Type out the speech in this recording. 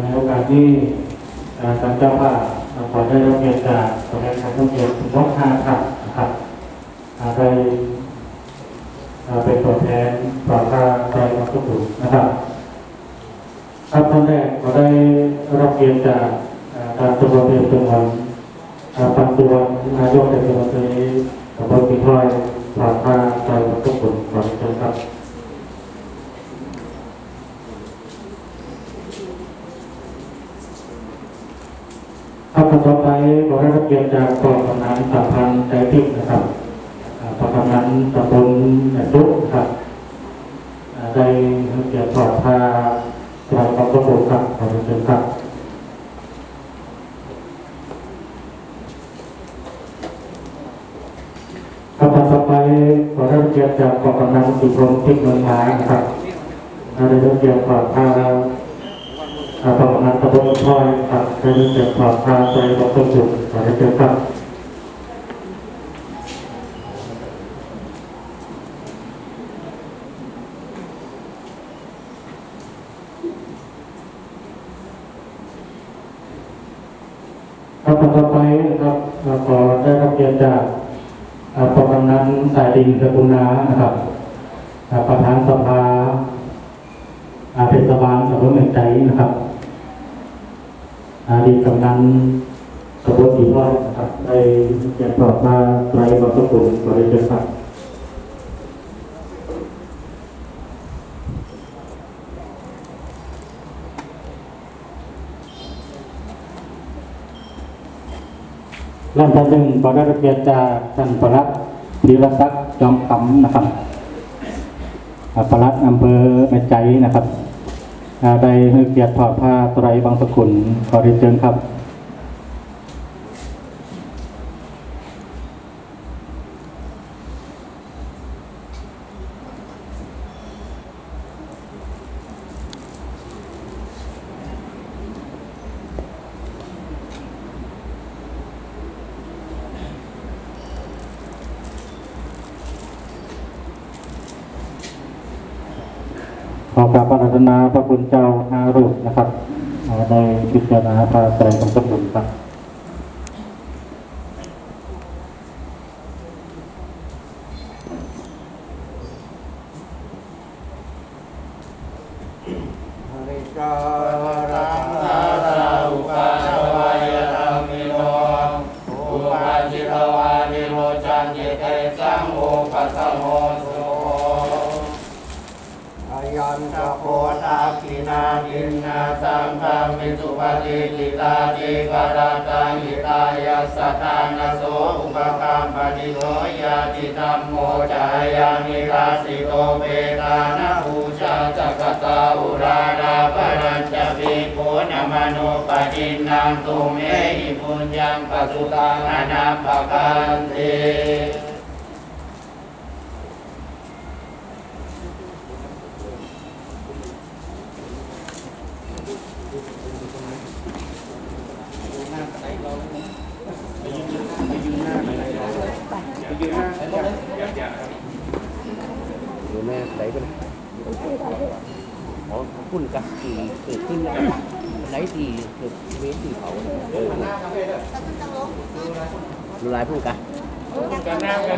ในโอกาสนี้อ่าทางเจ้าภาพขอได้รับเกียรติจากตัวแทนทางผู้เกียรติคุณวัฒนาครับนะครับได้เป็นตัวแทนต่อทางใจของทุกคนนะครับครับท่านแรกขอได้รับเกียรติจากการตัวเรียนจังหวัดอ่าปัจจุบันนายกเทศมนตรีตำบลปีพลอยผ่านทางใจของทุกคนขอเชิญครับ ครับต่อไปขอได้รับเกียรติจากกองกำนันสัมพันธ์ใจทิพย์นะครับกองกำนันตำบลแหนดุครับได้รับเกียรติถอดผ้าสบายความประบุครับขอเชิญครับครับต่อไปขอได้รับเกียรติจากกองกำนันสุพรมทิพย์เมืองไม้นะครับได้รับเกียรติถอดผ้า อาประมาตะบนพอยครับได้รู้จักความพาใจของต้นจุดขอได้เจอครับครับต่อไปนะครับเราขอได้รับเกียรติจากอ่าประมาณนั้นสายดินสกุลนานะครับประธานสภาเป็นสบานกับรถเมล์ ใจนะครับอาดีตกำนันสมบูรณ์สีร้อยนะครับได้เกียรติตอบมาไตรบรรพุขอได้เชิญครับลำดับหนึ่งขอได้รับเกียรติจากท่านประหลัดธีรศักดิ์จอมคำนะครับอ่าปลัดอำเภอแม่ใจนะครับ ได้เกียรติถอดผ้าไตรบางสกุลขอเรียนเชิญครับ ขอกราบอาราธนาพระคุณเจ้าห้ารูปนะครับในพิจารณาพระไตรบางสมุนครับหริก อายันตโพธาคินาดินนาสังฆามิสุปฏิจิตาติกราตังหิตายาสตานโสอุปกรรมปฏิโสยาติธรรมโมจายานิกาสิโตเปตานะภูชาจักตาอุราราปรัญจวิโกนมโนปจินนังตุเมหิปุญญังปสุตังอนาปกันเต ดูแม่ไหลไปเลยอ๋อพุ่นกับสีเกิดขึ้นไหลทีเกิดเวทีเขาเออดูลายพุ่นกัน